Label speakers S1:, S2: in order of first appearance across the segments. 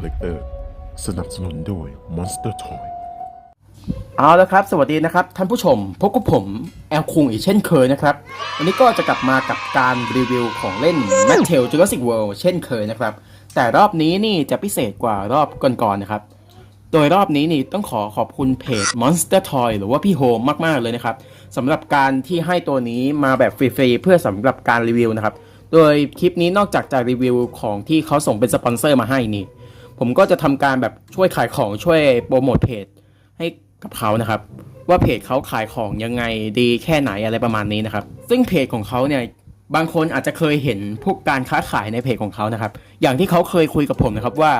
S1: l l e c t o r สนับสนุนโดย Monster Toy
S2: เอาละครับ สวัสดีนะครับ ท่านผู้ชม พบกับผม แอลคุงอีกเช่นเคยนะครับ วันนี้ก็จะกลับมากับการรีวิวของเล่น m a t t e l Jurassic World เช่นเคยนะครับ แต่รอบนี้นี่จะพิเศษกว่ารอบก่อนๆนะครับ โดยรอบนี้นี่ต้องขอขอบคุณเพจ Monster Toy หรือว่าพี่โฮมมากๆเลยนะครับสำหรับการที่ให้ตัวนี้มาแบบฟรีๆเพื่อสำหรับการรีวิวนะครับ โดยคลิปนี้นอกจากจะรีวิวของที่เขาส่งเป็นสปอนเซอร์มาให้นี่ ผมก็จะทำการแบบช่วยขายของช่วยโปรโมทเพจให้กับเขานะครับ ว่าเพจเขาขายของยังไงดีแค่ไหนอะไรประมาณนี้นะครับ ซึ่งเพจของเขาเนี่ยบางคนอาจจะเคยเห็นพวกการค้าขายในเพจของเขานะครับ อย่างที่เขาเคยคุยกับผมนะครับว่า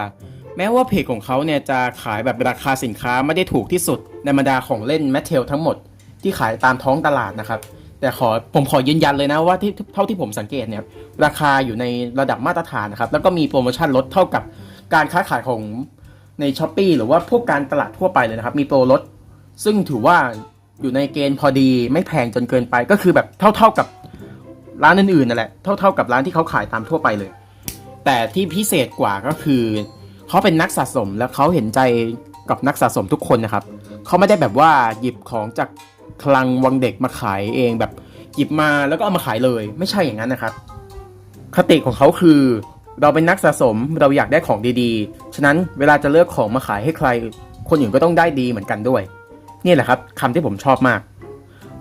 S2: แม้ว่าเพจของเขาเนี่ยจะขายแบบราคาสินค้าไม่ได้ถูกที่สุดในบรรดาของเล่นแมทเทลทั้งหมดที่ขายตามท้องตลาดนะครับแต่ขอผมขอยืนยันเลยนะว่าที่เท่าที่ผมสังเกตเนี่ยราคาอยู่ในระดับมาตรฐานนะครับแล้วก็มีโปรโมชั่นลดเท่ากับ การค้าขายของในช้อปปีหรือว่าพวกการตลาดทั่วไปเลยนะครับ มีโปรลด ซึ่งถือว่าอยู่ในเกณฑ์พอดีไม่แพงจนเกินไปก็คือแบบเท่าๆกับร้านอื่นๆนั่นแหละเท่าๆกับร้านที่เขาขายตามทั่วไปเลย แต่ที่พิเศษกว่าก็คือเขาเป็นนักสะสมแล้วเขาเห็นใจกับนักสะสมทุกคนนะครับเขาไม่ได้แบบว่าหยิบของจากคลังวังเด็กมาขายเองแบบหยิบมาแล้วก็เอามาขายเลย ไม่ใช่อย่างนั้นนะครับ คติของเขาคือ เราเป็นนักสะสมเราอยากได้ของดีๆ ฉะนั้นเวลาจะเลือกของมาขายให้ใคร คนอื่นก็ต้องได้ดีเหมือนกันด้วย นี่แหละครับคำที่ผมชอบมาก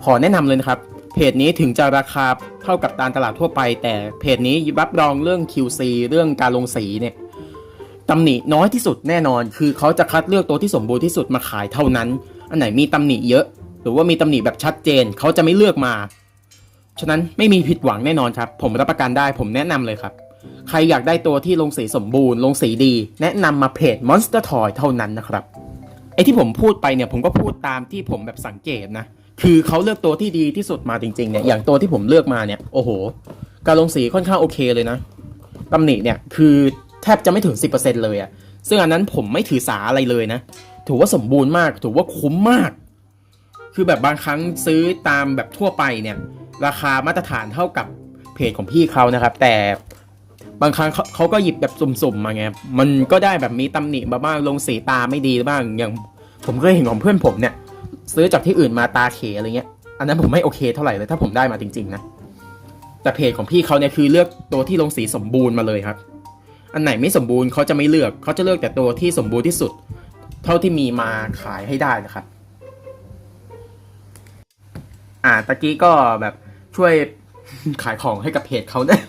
S2: ขอแนะนำเลยนะครับ เพจนี้ถึงจะราคาเท่ากับตามตลาดทั่วไป แต่เพจนี้รับรองเรื่อง QC เรื่องการลงสีเนี่ยตำหนิน้อยที่สุดแน่นอน คือเขาจะคัดเลือกตัวที่สมบูรณ์ที่สุดมาขายเท่านั้น อันไหนมีตำหนิเยอะ หรือว่ามีตำหนิแบบชัดเจนเขาจะไม่เลือกมา ฉะนั้นไม่มีผิดหวังแน่นอนครับ ผมรับประกันได้ผมแนะนำเลยครับ ใครอยากได้ตัวที่ลงสีสมบูรณ์ลงสีดี แนะนำมาเพจ Monster Toy เท่านั้นนะครับไอที่ผมพูดไปเนี่ยผมก็พูดตามที่ผมแบบสังเกตนะ คือเขาเลือกตัวที่ดีที่สุดมาจริงๆเนี่ยอย่างตัวที่ผมเลือกมาเนี่ยโอ้โห การลงสีค่อนข้างโอเคเลยนะตำหนิเนี่ยคือแทบจะไม่ถึง 10%เลยอะซึ่งอันนั้นผมไม่ถือสาอะไรเลยนะ ถือว่าสมบูรณ์มาก ถือว่าคุ้มมาก คือแบบบางครั้งซื้อตามแบบทั่วไปเนี่ย ราคามาตรฐานเท่ากับเพจของพี่เขานะครับ แต่ บางครั้งเขาเขาก็หยิบแบบสุ่มๆมาไงมันก็ได้แบบมีตำหนิมาบ้างลงสีตาไม่ดีบ้างอย่างผมเคยเห็นของเพื่อนผมเนี่ย ซื้อจากที่อื่นมาตาเขอะไรเงี้ย อันนั้นผมไม่โอเคเท่าไหร่เลยถ้าผมได้มาจริงๆนะแต่เพจของพี่เขาเนี่ยคือเลือกตัวที่ลงสีสมบูรณ์มาเลยครับ อันไหนไม่สมบูรณ์เขาจะไม่เลือกเขาจะเลือกแต่ตัวที่สมบูรณ์ที่สุด เท่าที่มีมาขายให้ได้นะครับ อ่าตะกี้ก็แบบช่วยขายของให้กับเพจเขานะ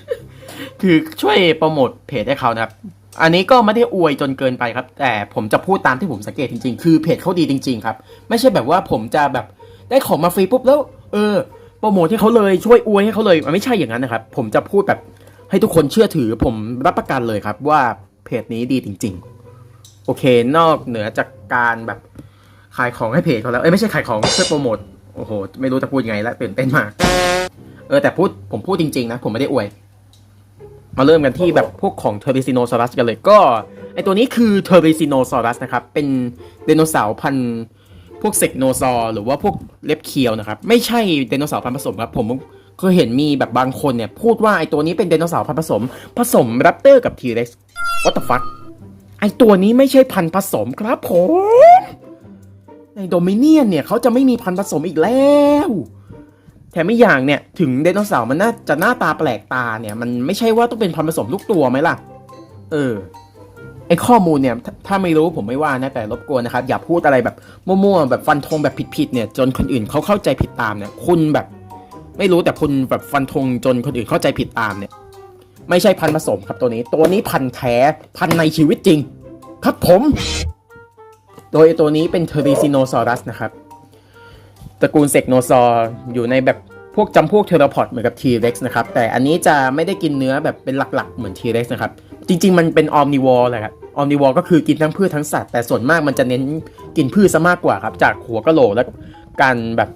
S2: คือช่วยโปรโมทเพจให้เขานะครับ อันนี้ก็ไม่ได้อวยจนเกินไปครับ แต่ผมจะพูดตามที่ผมสังเกตจริงๆ คือเพจเขาดีจริง ๆ ครับ ไม่ใช่แบบว่าผมจะแบบได้ของมาฟรีปุ๊บแล้ว เออโปรโมทให้เขาเลยช่วยอวยให้เขาเลยมันไม่ใช่อย่างนั้นนะครับ ผมจะพูดแบบให้ทุกคนเชื่อถือผมรับประกันเลยครับ ว่าเพจนี้ดีจริง ๆ โอเค นอกเหนือจากการแบบขายของให้เพจเขาแล้วเอ้ยไม่ใช่ขายของช่วยโปรโมทโอ้โห ไม่รู้จะพูดยังไงแล้วตื่นเต้นมาก เออแต่พูดผมพูดจริงๆนะ ผมไม่ได้อวย มาเริ่มกันที่แบบพวกของเทอร์ i ซิโนซอรัสกันเลยก็ไอตัวนี้คือเทอร์ i ซิโนซอรัสนะครับเป็นไดโนเสาร์พันธุ์พวกเซกโนซอร์หรือว่าพวกเล็บเคียวนะครับ ไม่ใช่ไดโนเสาร์พันธุ์ผสมครับ ผมเคยเห็นมีแบบบางคนเนี่ย พูดว่าไอตัวนี้เป็นไดโนเสาร์พันธุ์ผสม ผสมแรปเตอร์กับทีเร็กซ์วัตฟักไอตัวนี้ไม่ใช่พันธุ์ผสมครับผม ในโดมิเนียนเนี่ยเขาจะไม่มีพันธุ์ผสมอีกแล้ว แถมอีกอย่างเนี่ย ถึงไดโนเสาร์มันน่าจะหน้าตาแปลกตาเนี่ย มันไม่ใช่ว่าต้องเป็นพันผสมทุกตัวไหมล่ะ เออไอข้อมูลเนี่ยถถ้าไม่รู้ผมไม่ว่านะแต่รบกวนนะครับ อย่าพูดอะไรแบบมั่วๆแบบฟันธงแบบผิดๆเนี่ย จนคนอื่นเขาเข้าใจผิดตามเนี่ย คุณแบบ ไม่รู้แต่คุณแบบฟันธงจนคนอื่นเข้าใจผิดตามเนี่ย ไม่ใช่พันผสมครับตัวนี้ ตัวนี้พันแท้พันในชีวิตจริง ครับผม โดยตัวนี้เป็นเทอริซิโนซอรัสนะครับ ตระกูลเซกโนซอร์อยู่ในแบบพวกจำพวกเทอร์พอดเหมือนกับ T-Rex นะครับ แต่อันนี้จะไม่ได้กินเนื้อแบบเป็นหลักๆ เหมือน T-Rex นะครับ จริง ๆ มันเป็นออมนิวอร์แหละครับออมนิวอร์ก็คือกินทั้งพืชทั้งสัตว์ แต่ส่วนมากมันจะเน้นกินพืชซะมากกว่าครับ จากหัวกะโหลกและการแบบ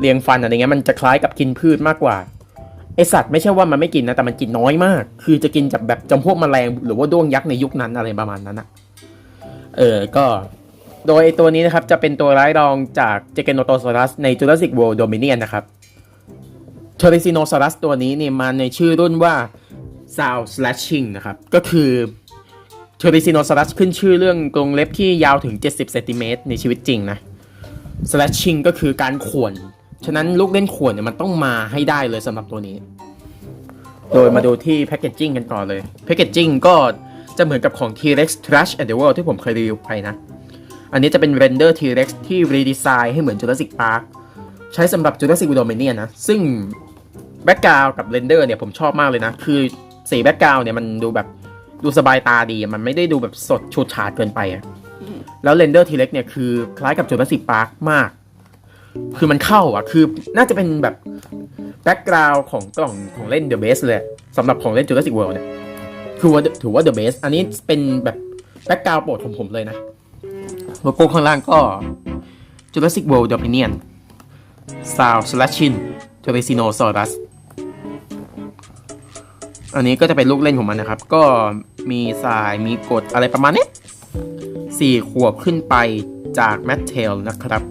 S2: เลียงฟันอะไรเงี้ยมันจะคล้ายกับกินพืชมากกว่าไอสัตว์ไม่ใช่ว่ามันไม่กินนะแต่มันกินน้อยมาก คือจะกินจากแบบจำพวกแมลงหรือว่าด้วงยักษ์ในยุคนั้นอะไรประมาณนั้นอะเออก็ โดยไอตัวนี้นะครับจะเป็นตัวร้ายรองจากเจเกโนโตซอรัสใน Jurassic World Dominion นะครับเทอริซิโนซอรัสตัวนี้เนี่ยมาในชื่อรุ่นว่า Sound Slashing นะครับ ก็คือเทอริซิโนซ a รัสขึ้นชื่อเรื่องกรงเล็บที่ยาวถึง 70เซนติเมตรในชีวิตจริงนะ slashing ก็คือการข่วน ฉะนั้นลูกเล่นข่วนเนี่ยมันต้องมาให้ได้เลยสำหรับตัวนี้ โดยมาดูที่แพ c เกจจิ้งกันก่อนเลยแพ c เกจจิ้งก็จะเหมือนกับของ T-Rex Trash and the World ที่ผมเคยรีวิวไปนะ อันนี้จะเป็นเรนเดอร์ T-Rex ที่รีดีไซน์ให้เหมือน Jurassic Park ใช้สำหรับ Jurassic Dominion นะ ซึ่งแบ็กกราวกับเรนเดอร์เนี่ยผมชอบมากเลยนะ คือสีแบ็กกราวเนี่ยมันดูแบบดูสบายตาดีมันไม่ได้ดูแบบสดชูดฉาดเกินไปอะแล้วเรนเดอร์ T-Rex เนี่ยคือคล้ายกับ Jurassic Park มาก คือมันเข้าอะคือน่าจะเป็นแบบแบ็กกราวของกล่องของเล่น The Base เลยสำหรับของเล่น Jurassic World เนี่ยคือว่าถือว่า The Base อันนี้เป็นแบบแบ็กกราวโปรดของผมเลยนะ โลโก้ข้างล่างก็ Jurassic World Dominion Sound Slashin t e r r a c i n o s a u r u s อันนี้ก็จะเป็นลูกเล่นของมันนะครับ ก็มีสายมีกดอะไรประมาณนี้สี่ขวบขึ้นไปจาก m a t t e l นะครับ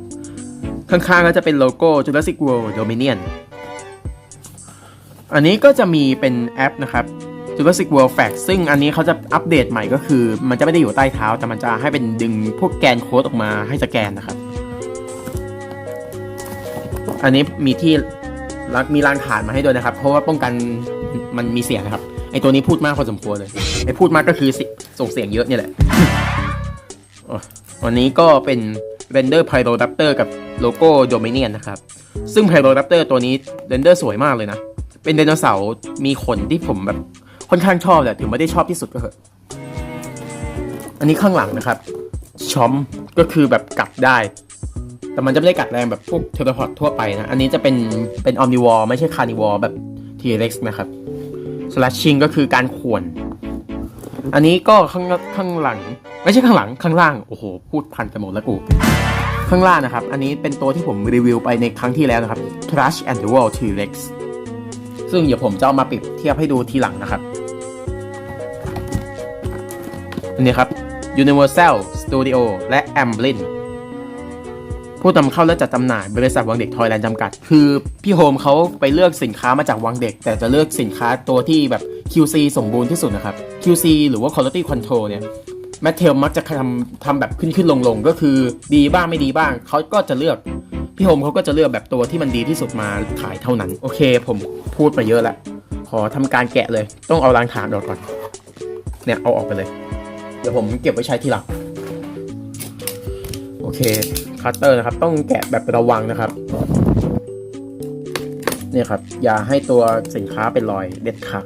S2: ข้างๆก็จะเป็นโลโก้ Jurassic World Dominion อันนี้ก็จะมีเป็นแอปนะครับ Jurassic World Facts ซึ่งอันนี้เขาจะอัปเดตใหม่ก็คือ มันจะไม่ได้อยู่ใต้เท้า แต่มันจะให้เป็นดึงพวกแกนโค้ดออกมาให้สแกนนะครับ อันนี้มีที่มีรางฐานมาให้ด้วยนะครับ เพราะว่าป้องกันมันมีเสียงนะครับ ไอตัวนี้พูดมากพอสมควรเลย ไอพูดมากก็คือส่งเสียงเยอะเนี่ยแหละวันนี้ก็เป็น Render Pyroraptor กับโลโก้ Dominion นะครับ ซึ่ง Pyroraptor ตัวนี้ Render สวยมากเลยนะ เป็นไดโนเสาร์มีขนที่ผมแบบ ค่อนข้างชอบแต่ถึงไม่ได้ชอบที่สุดก็เถอะอันนี้ข้างหลังนะครับช้อมก็คือแบบกัดได้ แต่มันจะไม่ได้กัดแรงแบบพวกเทเลพอร์ตทั่วไปนะ อันนี้จะเป็นเป็นออมนิวอร์ไม่ใช่คาร์นิวอร์แบบ T-Rex นะครับ slashing ก็คือการข่วน อันนี้ก็ข้างข้างหลัง ไม่ใช่ข้างหลังข้างล่าง โอ้โห พูดพันกันหมดแล้วกู ข้างล่างนะครับ อันนี้เป็นตัวที่ผมรีวิวไปในครั้งที่แล้วนะครับ Trash and the World T-Rex ซึ่งเดี๋ยวผมจะเอามาเปรียบเทียบให้ดูทีหลังนะครับ นนี้ครับ Universal Studio และ Amblin ผู้นำเข้าและจัดจำหน่ายบริษัทวังเด็กทอยแลนด์จำกัด คือพี่โฮมเขาไปเลือกสินค้ามาจากวังเด็ก แต่จะเลือกสินค้าตัวที่แบบ QC สมบูรณ์ที่สุดนะครับ QC หรือว่า Quality Control เนี่ยแมทเทลมักจะทำทำแบบขึ้นขึ้นลงลงก็คือดีบ้างไม่ดีบ้าง เขาก็จะเลือก พี่โฮมเขาก็จะเลือกแบบตัวที่มันดีที่สุดมาขายเท่านั้น โอเค ผมพูดไปเยอะแล้วขอทำการแกะเลย ต้องเอารางฐานออกก่อน เนี่ยเอาออกไปเลย เดี๋ยวผมเก็บไว้ใช้ทีหลัง โอเค คัตเตอร์นะครับ ต้องแกะแบบระวังนะครับ เนี่ยครับ อย่าให้ตัวสินค้าเป็นรอยเด็ดขาด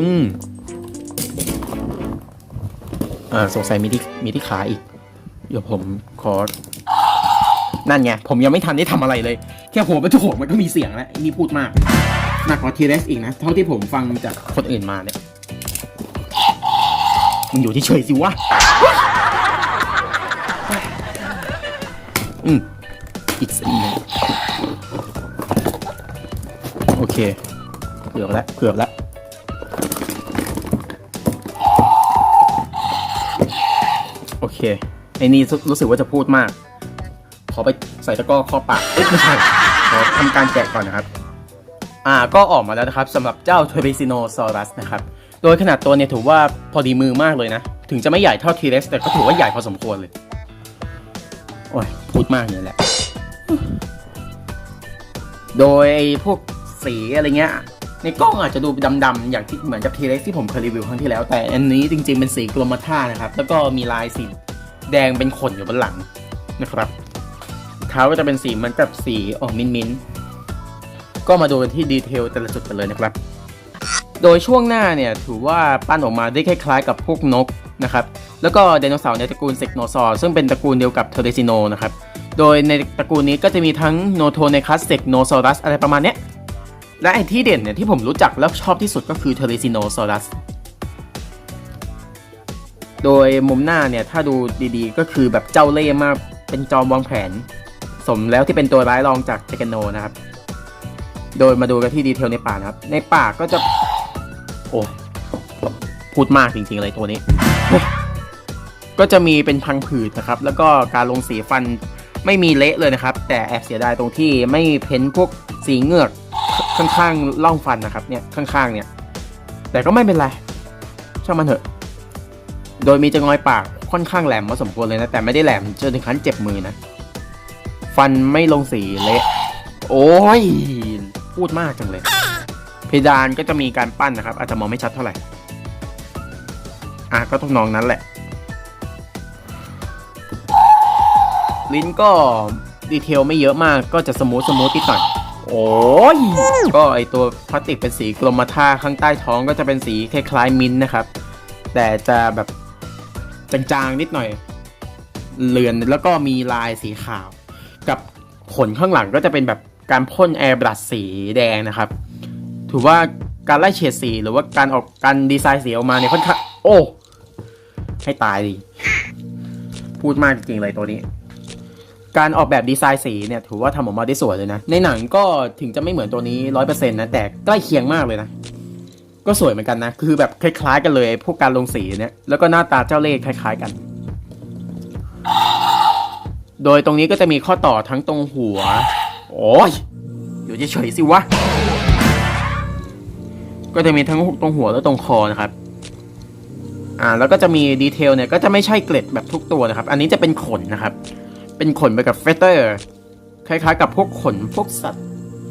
S2: อืม อ่า สงสัยมีที่มีที่ขาอีก เดี๋ยวผมขอ นั่นไง ผมยังไม่ทันได้ทำอะไรเลย แค่หัวประจุมันก็มีเสียงแล้วนี่พูดมากหนักกว่าทีเรสอีกนะ เท่าที่ผมฟังจากคนอื่นมาเนี่ย มึงอยู่ที่เฉยสิวะอืมอีกสิ่งหนึ่งโอเค เกือบแล้วเกือบแล้วโอเคไอ้นี่รู้รู้สึกว่าจะพูดมาก ขอไปใส่ตะกร้อข้อปากเอ๊ะไม่ใช่ขอทำการแกะก่อนนะครับ อ่าก็ออกมาแล้วนะครับสำหรับเจ้า t e r i s i n o s a u r u s นะครับ โดยขนาดตัวเนี่ยถือว่าพอดีมือมากเลยนะ ถึงจะไม่ใหญ่เท่า T-Rex แต่ก็ถือว่าใหญ่พอสมควรเลย โอ้ย พูดมากเลยแหละ โดยพวกสีอะไรเงี้ย ในกล้องอาจจะดูดำๆอย่างที่เหมือนกับ T-Rex ที่ผมเคยรีวิวครั้งที่แล้ว แต่อันนี้จริงๆเป็นสีกรมท่านะครับ แล้วก็มีลายสีแดงเป็นขนอยู่บนหลังนะครับ เท้าก็จะเป็นสีเหมือนกับสีออกมิ้นมิ้นก็มาดูกันที่ดีเทลแต่ละจุดกันเลยนะครับ โดยช่วงหน้าเนี่ยถือว่าปั้นออกมาได้คล้ายๆ กับพวกนกนะครับแล้วก็ไดโนเสาร์ในตระกูลเซกโนซอร์ซึ่งเป็นตระกูลเดียวกับเทเรซิโนนะครับโดยในตระกูลนี้ก็จะมีทั้งโนโทเนคัสเซกโนซอรัสอะไรประมาณเนี้ยและไอที่เด่นเนี่ยที่ผมรู้จักแล้วชอบที่สุดก็คือเทเรซิโนซอรัสโดยมุมหน้าเนี่ยถ้าดูดีๆ ก็คือแบบเจ้าเล่ห์มากเป็นจอมวางแผน สมแล้วที่เป็นตัวร้ายรองจากเจกโนนะครับ โดยมาดูกันที่ดีเทลในปากนะครับ ในปากก็จะ โอ้พูดมากจริงๆเลยตัวนี้ ก็จะมีเป็นพังผืดนะครับ แล้วก็การลงสีฟันไม่มีเละเลยนะครับ แต่แอบเสียดายตรงที่ไม่เพ้นพวกสีเงือกข้างๆร่องฟันนะครับเนี่ยข้างๆเนี่ย แต่ก็ไม่เป็นไร ช่างมันเถอะ โดยมีจะงอยปากค่อนข้างแหลมพอสมควรเลยนะ แต่ไม่ได้แหลมจนถึงขั้นเจ็บมือนะ ฟันไม่ลงสีเละ โอ้ย พูดมากจังเลย ดานก็จะมีการปั้นนะครับ อาจจะมองไม่ชัดเท่าไหร่ อะก็ต้องนองนั้นแหละ ลิ้นก็ดีเทลไม่เยอะมากก็จะสมูทสมูทติดหน่อยโอ้ย ก็ไอตัวพลาสติกเป็นสีกรมท่าข้างใต้ท้องก็จะเป็นสีคล้ายๆมิ้นท์นะครับ แต่จะแบบจางๆนิดหน่อย เลือนแล้วก็มีลายสีขาว กับขนข้างหลังก็จะเป็นแบบการพ่นแอร์บรัชสีแดงนะครับ ถือว่าการไล่เฉดสีหรือว่าการออกการดีไซน์สีออกมาเนี่ยค่อนข้างโอ้ให้ตายดิพูดมากจริงเลยตัวนี้ การออกแบบดีไซน์สีเนี่ยถือว่าทำออกมาได้สวยเลยนะ ในหนังก็ถึงจะไม่เหมือนตัวนี้ร้อยเปอร์เซ็นต์นะแต่ใกล้เคียงมากเลยนะ ก็สวยเหมือนกันนะ คือแบบคล้ายๆกันเลยพวกการลงสีเนี่ยแล้วก็หน้าตาเจ้าเล่ห์คล้าย ๆกัน โดยตรงนี้ก็จะมีข้อต่อทั้งตรงหัว โอ้ยอยู่เฉยๆสิวะ ก็จะมีทั้งตรงหัวและตรงคอนะครับ อ่า แล้วก็จะมีดีเทลเนี่ยก็จะไม่ใช่เกล็ดแบบทุกตัวนะครับ อันนี้จะเป็นขนนะครับ เป็นขนไปกับเฟเตอร์ คล้ายๆ กับพวกขนพวกสัตว์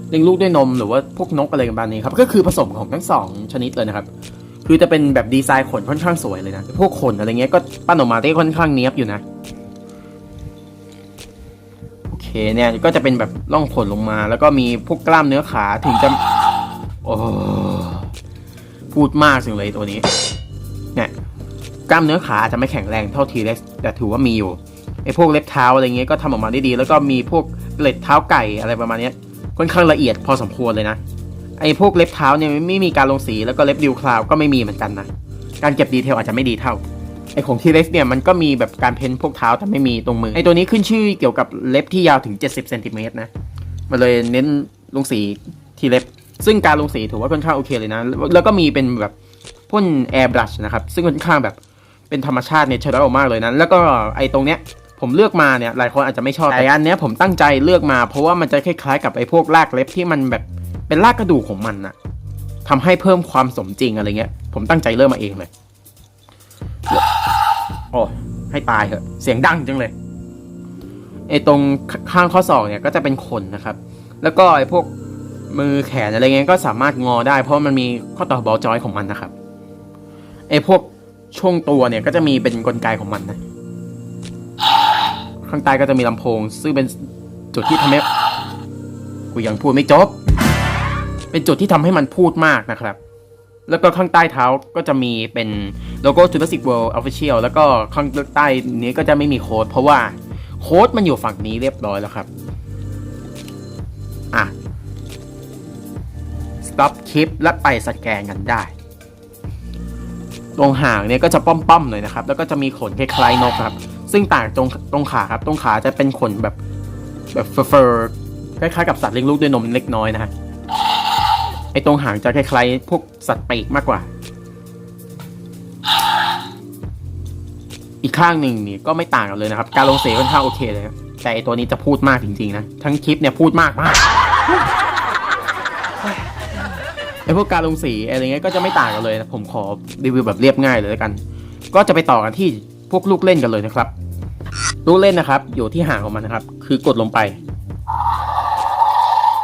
S2: เลี้ยงลูกด้วยนมหรือว่าพวกนกอะไรกันบ้างนี้ครับ ก็คือผสมของทั้งสองชนิดเลยนะครับ คือจะเป็นแบบดีไซน์ขนค่อนข้างสวยเลยนะ พวกขนอะไรเงี้ยก็ปั้นออกมาได้ค่อนข้างเนี้ยบอยู่นะ โอเคเนี่ยก็จะเป็นแบบล่องขนลงมา แล้วก็มีพวกกล้ามเนื้อขาถึงจะโอ้ พูดมากจังเลยตัวนี้ เนี่ยกล้ามเนื้อขาอาจจะไม่แข็งแรงเท่าทีเล็กแต่ถือว่ามีอยู่ไอ้พวกเล็บเท้าอะไรเงี้ยก็ทำออกมาได้ดี แล้วก็มีพวกเล็ดเท้าไก่อะไรประมาณนี้ค่อนข้างละเอียดพอสมควรเลยนะไอ้พวกเล็บเท้าเนี่ยไม่มีการลงสีแล้วก็เล็บดิวคลาวก็ไม่มีเหมือนกันนะการเก็บดีเทลอาจจะไม่ดีเท่าไอ้ของทีเล็กเนี่ยมันก็มีแบบการเพ้นพวกเท้าแต่ไม่มีตรงมือไอ้ตัวนี้ขึ้นชื่อเกี่ยวกับเล็บที่ยาวถึง 70เซนติเมตรนะมันเลยเน้นลงสีที่เล็บ ซึ่งการลงสีถือว่าค่อนข้างโอเคเลยนะ แล้วก็มีเป็นแบบพ่นแอร์บลัชนะครับ ซึ่งค่อนข้างแบบเป็นธรรมชาติเนี่ยเชอร์มากเลยนะ แล้วก็ไอ้ตรงเนี้ยผมเลือกมาเนี่ยหลายคนอาจจะไม่ชอบ แต่อันเนี้ยผมตั้งใจเลือกมา เพราะว่ามันจะคล้ายๆกับไอ้พวกรากเล็บที่มันแบบเป็นรากกระดูกของมันนะทำให้เพิ่มความสมจริงอะไรเงี้ย ผมตั้งใจเลือกมาเองเลย โอ้ให้ตายเถอะ เสียงดังจังเลยไอ้ตรงข้างข้อศอกเนี่ยก็จะเป็นขนนะครับ แล้วก็ไอ้พวก มือแขนอะไรเงี้ยก็สามารถงอได้ เพราะมันมีข้อต่อบอลจอยของมันนะครับไอ้พวกช่วงตัวเนี่ยก็จะมีเป็นกลไกของมันนะข้างใต้ก็จะมีลำโพง ซึ่งเป็นจุดที่ทำให้กูยังพูดไม่จบ เป็นจุดที่ทำให้มันพูดมากนะครับ แล้วก็ข้างใต้เท้าก็จะมีเป็นโลโก้ Jurassic World Official แล้วก็ข้างใต้นี้ก็จะไม่มีโค้ด เพราะว่าโค้ดมันอยู่ฝั่งนี้เรียบร้อยแล้วครับ อะ stop คลิปและไปสแกนกันได้ ตรงหางเนี่ยก็จะป้อมๆหน่อยนะครับ แล้วก็จะมีขนคล้ายๆนกครับ ซึ่งต่างตรงตรงขาครับ ตรงขาจะเป็นขนแบบแบบเฟอร์คล้ายๆกับสัตว์เลี้ยงลูกด้วยนมเล็กน้อยนะฮะไอ้ตรงหางจะคล้ายๆพวกสัตว์ปีกมากกว่า อีกข้างหนึ่งนี่ก็ไม่ต่างกันเลยนะครับ การลงเสียค่อนข้างโอเคเลย แต่ไอ้ตัวนี้จะพูดมากจริงๆนะ ทั้งคลิปเนี่ยพูดมากมาก พวกการลงสีอะไรเงี้ยก็จะไม่ต่างกันเลยนะผมขอรีวิวแบบเรียบง่ายเลยแล้วกัน ก็จะไปต่อกันที่พวกลูกเล่นกันเลยนะครับ ลูกเล่นนะครับ อยู่ที่หางของมันนะครับ คือกดลงไป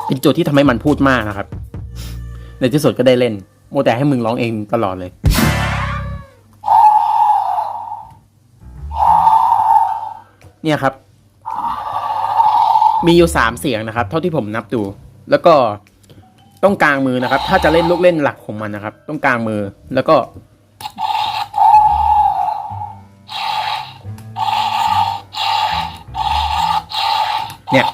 S2: เป็นจุดที่ทำให้มันพูดมากนะครับ ในที่สุดก็ได้เล่น โมแต่ให้มึงร้องเองตลอดเลยเนี่ยครับ มีอยู่สามเสียงนะครับ เท่าที่ผมนับดู แล้วก็ ต้องกลางมือนะครับ ถ้าจะเล่นลูกเล่นหลักของมันนะครับ ต้องกลางมือแล้วก็ เนี่ย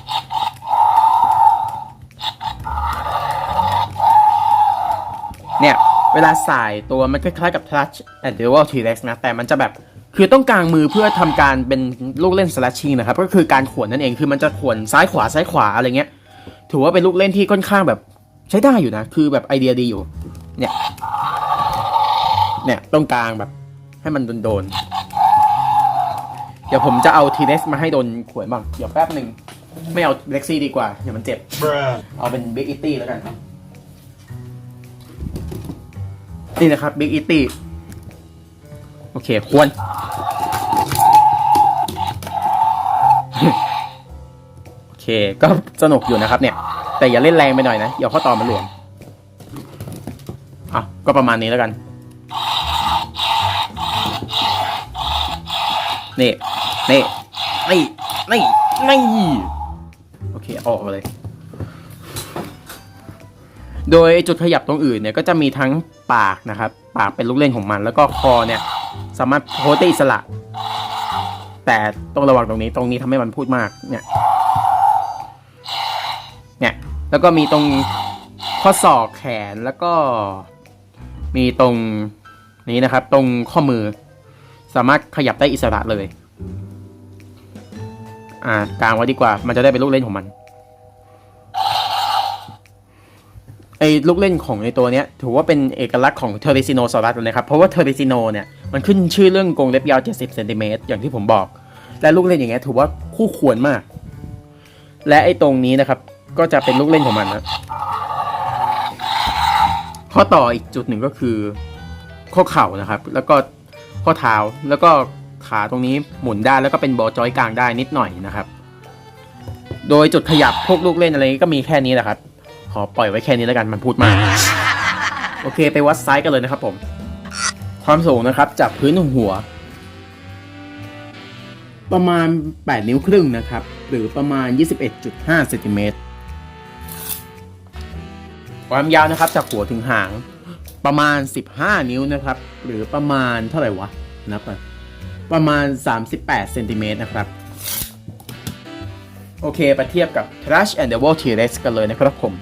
S2: เนี่ย เวลาสายตัวมันคล้ายๆกับ Touch and Dual T-Rex นะ แต่มันจะแบบคือต้องกลางมือเพื่อทำการเป็นลูกเล่น slashing นะครับ ก็คือการขวนนั่นเองคือมันจะขวนซ้ายขวาซ้ายขวาอะไรเงี้ย ถือว่าเป็นลูกเล่นที่ค่อนข้างแบบ ใช้ได้อยู่นะ คือแบบไอเดียดีอยู่ เนี่ย เนี่ยต้องกลางแบบ ให้มันโดนๆ เดี๋ยวผมจะเอา T-Rex มาให้โดนขวนบ้าง เดี๋ยวแป๊บหนึ่ง ไม่เอาเล็กซี่ดีกว่า เดี๋ยวมันเจ็บ เอาเป็น Big Itty แล้วกัน นี่นะครับ Big Itty โอเค ควร โอเค ก็สนุกอยู่นะครับเนี่ย แต่อย่าเล่นแรงไปหน่อยนะเดี๋ยวข้อต่อมันหลวมอะก็ประมาณนี้แล้วกัน นี่ นี่ นี่ นี่ นี่ โอเค ออกเลย โดยจุดขยับตรงอื่นเนี่ย ก็จะมีทั้งปากนะครับ ปากเป็นลูกเล่นของมัน แล้วก็คอเนี่ย สามารถโพสได้อิสระ แต่ต้องระวังตรงนี้ ตรงนี้ทำให้มันพูดมาก เนี่ย แล้วก็มีตรงข้อศอกแขนแล้วก็มีตรงนี้นะครับ ตรงข้อมือ สามารถขยับได้อิสระเลย อ่ากลางไว้ดีกว่า มันจะได้เป็นลูกเล่นของมันไอ้ลูกเล่นของในตัวเนี้ยถือว่าเป็นเอกลักษณ์ของเทอริซิโนซอรัสเลยนะครับเพราะว่าเทอริซิโนเนี่ยมันขึ้นชื่อเรื่องกรงเล็บยาว 70เซนติเมตรอย่างที่ผมบอก และลูกเล่นอย่างเงี้ยถือว่าคู่ควรมาก และไอ้ตรงนี้นะครับ ก็จะเป็นลูกเล่นของมันนะข้อต่ออีกจุดหนึ่งก็คือ ข้อเข่านะครับ แล้วก็ข้อเท้าแล้วก็ขาตรงนี้หมุนได้แล้วก็เป็นบอลจอยกลางได้นิดหน่อยนะครับ โดยจุดขยับพวกลูกเล่นอะไรก็มีแค่นี้แหละครับขอปล่อยไว้แค่นี้แล้วกันมันพูดมาก โอเคไปวัดไซส์กันเลยนะครับผม ความสูงนะครับจากพื้นหัว ประมาณ 8 นิ้วครึ่งนะครับ หรือประมาณ 21.5เซนติเมตร ความยาวนะครับจากหัวถึงหางประมาณ 15 นิ้วนะครับ หรือประมาณเท่าไหร่วะนับไปประมาณ 38เซนติเมตรนะครับ โอเคไปเทียบกับ Trash and the World T-Rex กันเลยนะครับผม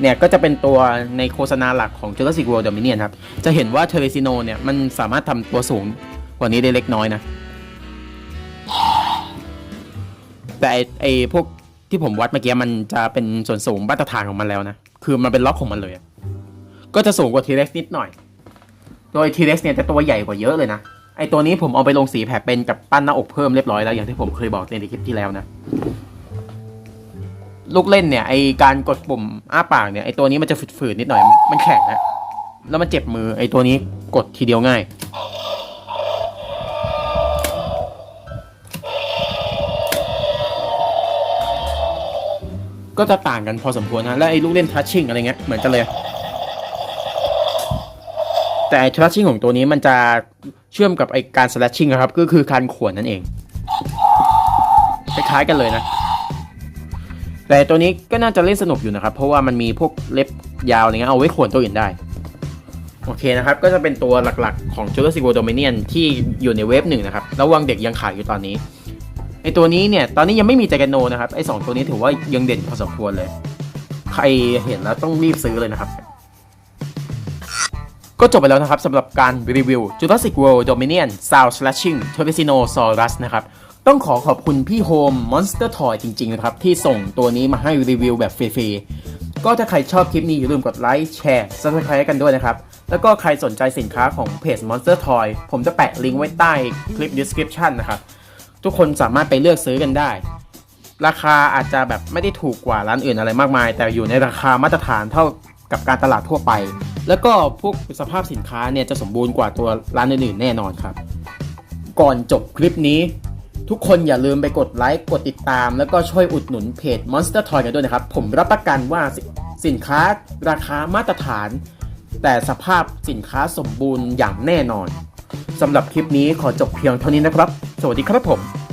S2: เนี่ยก็จะเป็นตัวในโฆษณาหลักของ Jurassic World Dominion ครับ จะเห็นว่า t e r r a c i n o เนี่ยมันสามารถทำตัวสูงกว่านี้ได้เล็กน้อยนะ แต่ไอไอพวกที่ผมวัดเมื่อกี้มันจะเป็นส่วนสูงมาตรฐานของมันแล้วนะ คือมันเป็นล็อกของมันเลย ก็จะสูงกว่า T-Rex นิดหน่อย โดย T-Rex เนี่ยจะตัวใหญ่กว่าเยอะเลยนะ ไอตัวนี้ผมเอาไปลงสีแผลเป็นกับปั้นหน้าอกเพิ่มเรียบร้อยแล้ว อย่างที่ผมเคยบอกในคลิปที่แล้วนะ ลูกเล่นเนี่ยไอการกดปุ่มอ้าปากเนี่ยไอตัวนี้มันจะฝืดๆนิดหน่อย มันแข็งนะ แล้วมันเจ็บมือ ไอตัวนี้กดทีเดียวง่าย ก็จะต่างกันพอสมควรนะ และไอ้ลูกเล่นทัชชิ่งอะไรเงี้ยเหมือนกันเลย แต่ทัชชิ่งของตัวนี้มันจะเชื่อมกับไอ้การสแลชชิ่งครับ ก็คือการขวนนั่นเองคล้ายๆกันเลยนะ แต่ตัวนี้ก็น่าจะเล่นสนุกอยู่นะครับ เพราะว่ามันมีพวกเล็บยาวอะไรเงี้ยเอาไว้ขวนตัวอื่นได้ โอเคนะครับ ก็จะเป็นตัวหลักๆของ Jurassic World Dominion ที่อยู่ในเว็บหนึ่งนะครับ ระวังเด็กยังขายอยู่ตอนนี้ ไอตัวนี้เนี่ยตอนนี้ยังไม่มีแจกันโนนะครับไอสองตัวนี้ถือว่ายังเด่นพอสมควรเลย ใครเห็นแล้วต้องรีบซื้อเลยนะครับ ก็จบไปแล้วนะครับสำหรับการรีวิว Jurassic World Dominion Sound Slashing t e r r a c i n o s a u r u s นะครับต้องขอขอบคุณพี่โฮม Monster Toy จริงๆนะครับที่ส่งตัวนี้มาให้รีวิวแบบฟรีๆ ก็ถ้าใครชอบคลิปนี้อย่าลืมกดไลค์แชร์ subscribe กันด้วยนะครับ แล้วก็ใครสนใจสินค้าของเพจ Monster Toy ผมจะแปะลิงก์ไว้ใต้คลิป description นะครับ ทุกคนสามารถไปเลือกซื้อกันได้ ราคาอาจจะแบบไม่ได้ถูกกว่าร้านอื่นอะไรมากมาย แต่อยู่ในราคามาตรฐานเท่ากับการตลาดทั่วไป แล้วก็พวกสภาพสินค้าเนี่ยจะสมบูรณ์กว่าตัวร้านอื่นๆแน่นอนครับ ก่อนจบคลิปนี้ทุกคนอย่าลืมไปกดไลค์ กดติดตาม แล้วก็ช่วยอุดหนุนเพจ Monster Toy กันด้วยนะครับ ผมรับประกันว่าสสินค้าราคามาตรฐาน แต่สภาพสินค้าสมบูรณ์อย่างแน่นอน สำหรับคลิปนี้ขอจบเพียงเท่านี้นะครับ สวัสดีครับผม